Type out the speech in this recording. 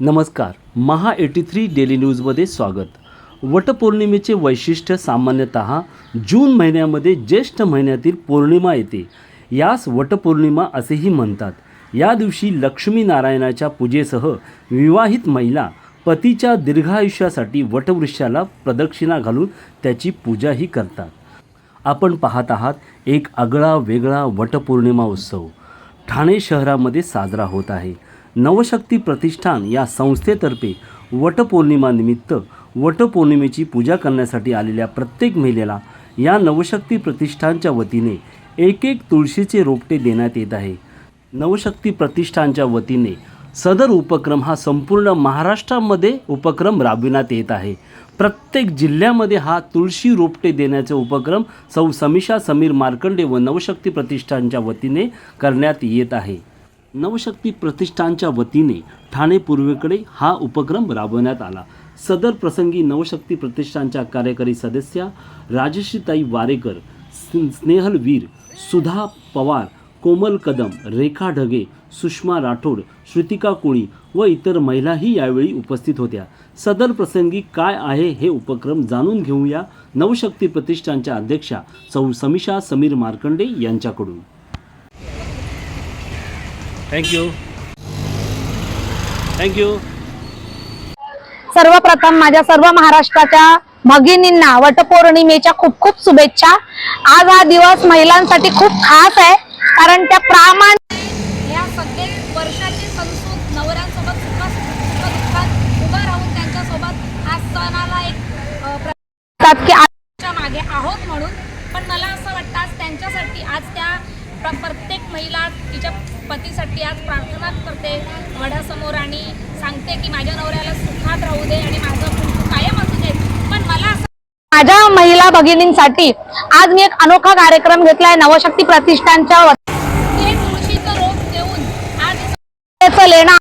नमस्कार महा eighty three daily न्यूजमध्ये स्वागत. वटपौर्णिमेचे वैशिष्ट्य सामान्यतः जून महिन्यामध्ये ज्येष्ठ महिन्यातील पौर्णिमा येते. यास वटपौर्णिमा असेही म्हणतात. या दिवशी लक्ष्मीनारायणाच्या पूजेसह विवाहित महिला पतीच्या दीर्घायुष्यासाठी वटवृक्षाला प्रदक्षिणा घालून त्याची पूजाही करतात. आपण पाहत आहात एक आगळा वेगळा वटपौर्णिमा उत्सव. ठाणे शहरामध्ये साजरा होत आहे. नवशक्ती प्रतिष्ठान या संस्थेतर्फे वटपौर्णिमानिमित्त वटपौर्णिमेची पूजा करण्यासाठी आलेल्या प्रत्येक महिलेला या नवशक्ती प्रतिष्ठानच्या वतीने एक एक तुळशीचे रोपटे देण्यात येत आहे. नवशक्ती प्रतिष्ठानच्या वतीने सदर उपक्रम हा संपूर्ण महाराष्ट्रामध्ये उपक्रम राबविण्यात येत आहे. प्रत्येक जिल्ह्यामध्ये हा तुळशी रोपटे देण्याचे उपक्रम सौ समिषा समीर मार्कंडे व नवशक्ती प्रतिष्ठानच्या वतीने करण्यात येत आहे. नवशक्ती प्रतिष्ठानच्या वतीने ठाणे पूर्वेकडे हा उपक्रम राबवण्यात आला. सदर प्रसंगी नवशक्ती प्रतिष्ठानच्या कार्यकारी सदस्या राजश्रीताई वारेकर स्नेहल वीर सुधा पवार कोमल कदम रेखा ढगे सुषमा राठोड श्रुतिका कोळी व इतर महिलाही यावेळी उपस्थित होत्या. सदर प्रसंगी काय आहे हे उपक्रम जाणून घेऊया नवशक्ती प्रतिष्ठानच्या अध्यक्षा सौ समिषा समीर मार्कंडे यांच्याकडून. थँक्यू थँक्यू सर्वप्रथम माझ्या सर्व महाराष्ट्राच्या भगिनींना वटपौर्णिमेच्या खूप खूप शुभेच्छा. आज हा दिवस महिलांसाठी खूप खास आहे कारण त्या प्रामाणिक या प्रत्येक वर्षाचे संस्कृत नवऱ्यांसोबत उभं राहून त्यांच्यासोबत हा सणाला एक की आज मागे आहोत म्हणून. पण मला असं वाटतं आज त्यांच्यासाठी आज त्या प्र- प्रत्येक महिला तिच्या पतीसाठी आज प्रार्थना करते. वड्यासमोर आणि सांगते की माझ्या नवऱ्याला सुखात राहू दे आणि माझं कुटुंब कायम असू दे. पण मला असं माझ्या महिला भगिनींसाठी आज मी एक अनोखा कार्यक्रम घेतलाय नवशक्ती प्रतिष्ठानच्या तुळशीचं रोप देऊन आज लेणं